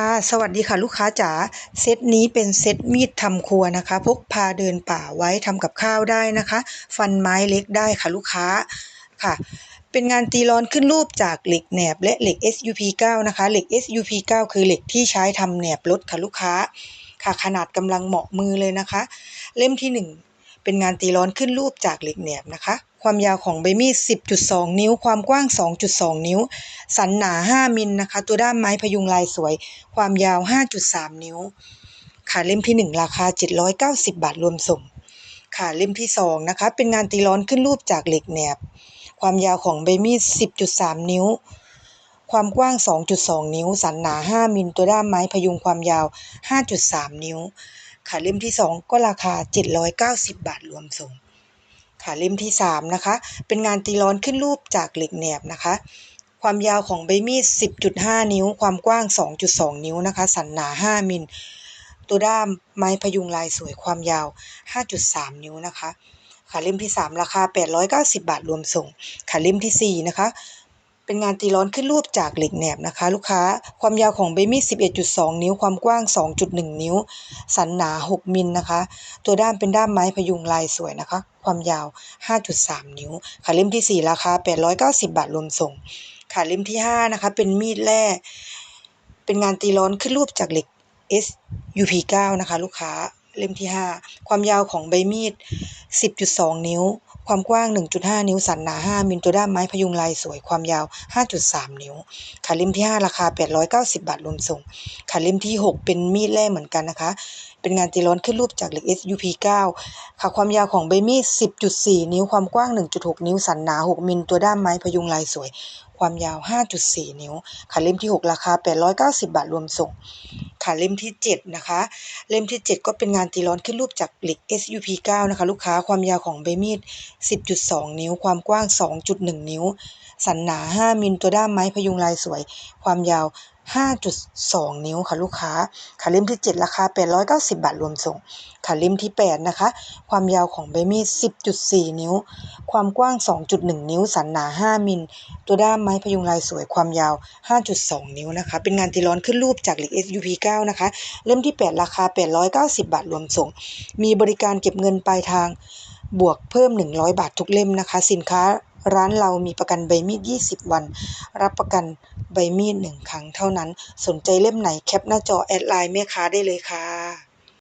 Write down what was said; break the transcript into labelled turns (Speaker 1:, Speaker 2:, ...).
Speaker 1: ค่ะสวัสดีค่ะลูกค้าจ๋าเซตนี้เป็นเซตมีดทำครัวนะคะ พกพาเดินป่าไว้ทำกับข้าวได้นะคะ ฟันไม้เล็กได้ค่ะลูกค้าค่ะ เป็นงานตีร้อนขึ้นรูปจากเหล็กแหนบและเหล็ก SUP9 นะคะเหล็ก SUP9 คือเหล็กที่ใช้ทำแหนบรถค่ะลูกค้าค่ะ ขนาดกำลังเหมาะมือเลยนะคะ เล่มที่หนึ่งเป็นงานตีร้อนขึ้นรูปจากเหล็กแหนบนะคะ ความยาวของใบมีด 10.2 นิ้ว ความกว้าง 2.2 นิ้ว สันหนา 5 มิลนะคะ ตัวด้ามไม้พยุงลายสวย ความยาว 5.3 นิ้ว ค่ะเล่มที่ 1 ราคา 790 บาทรวมส่ง ค่ะเล่มที่ 2 นะคะ เป็นงานตีร้อนขึ้นรูปจากเหล็กแหนบ ความยาวของใบมีด 10.3 นิ้ว ความกว้าง 2.2 นิ้ว สันหนา 5 มิล ตัวด้ามไม้พยุงความยาว 5.3 นิ้ว ค่ะเล่มที่ 2 ก็ราคา 790 บาทรวมส่ง ค่ะเล่มที่ 3 นะคะ เป็นงานตีร้อนขึ้นรูปจากเหล็กแหนบนะคะ ความยาวของใบมีด 10.5 นิ้ว ความกว้าง 2.2 นิ้วนะคะ สันหนา 5 มิล ตัวด้ามไม้พยุงลายสวยความยาว 5.3 นิ้วนะคะ ค่ะเล่มที่ 3 ราคา 890 บาทรวมส่ง ค่ะเล่มที่ 4 นะคะ เป็นงานตีร้อนขึ้นรูปจากเหล็กแหนบนะคะ ลูกค้าความยาวของใบมีด11.2 นิ้ว ความกว้าง 2.1 นิ้ว สันหนา 6 มิลนะคะ ตัวด้ามเป็นด้ามไม้พยุงลายสวยนะคะ ความยาว 5.3 นิ้วค่ะเล่มที่ 4 ราคา 890 บาทรวมส่ง ค่ะเล่มที่ 5 นะคะ เป็นมีดแร่เป็นงานตีร้อนขึ้นรูปจากเหล็ก SUP9 นะคะ ลูกค้าเล่มที่ 5 ความยาวของใบมีด 10.2 นิ้ว ความกว้าง 1.5 นิ้ว สันหนา 5 มิลตัวด้ามไม้พยุงลายสวยความยาว 5.3 นิ้วค่ะเล่มที่ 5 ราคา 890 บาทรวมส่งค่ะเล่มที่ 6 เป็นมีดแร่เหมือนกันนะคะ เป็นงานตีร้อนขึ้นรูปจากเหล็ก SUP9 ค่ะความยาวของใบมีด 10.4 นิ้ว ความกว้าง 1.6 นิ้ว สันหนา 6 มิลตัวด้ามไม้พยุงลายสวย ความยาว 5.4 นิ้วค่ะเล่มที่ 6 ราคา 890 บาทรวมส่ง ค่ะเล่มที่ 7 นะคะ เล่มที่ 7 ก็เป็นงานตีร้อนขึ้นรูปจากหล็ก SUP9 นะคะ ลูกค้าความยาวของใบมีด 10.2 นิ้ว ความกว้าง 2.1 นิ้ว สันหนา 5มิลตัวด้ามไม้พยุงลายสวย ความยาว 5.2 นิ้วค่ะลูกค้า ค่ะเล่มที่ 7 ราคา 890 บาทรวมส่ง ค่ะเล่มที่ 8 นะคะ ความยาวของใบมีด 10.4 นิ้ว ความกว้าง 2.1 นิ้ว สันหนา 5 มิล ตัวด้ามไม้พยุงลายสวย ความยาว 5.2 นิ้วนะคะ เป็นงานตีร้อนขึ้นรูปจากหล็ก SUP9 นะคะ เล่มที่ 8 ราคา 890 บาทรวมส่ง มีบริการเก็บเงินปลายทาง บวกเพิ่ม 100 บาททุกเล่มนะคะ สินค้า ร้านเรามีประกันใบมีด 20 วัน รับประกันใบมีด 1 ครั้งเท่านั้น สนใจเล่มไหนแคปหน้าจอแอดไลน์แม่ค้าได้เลยค่ะ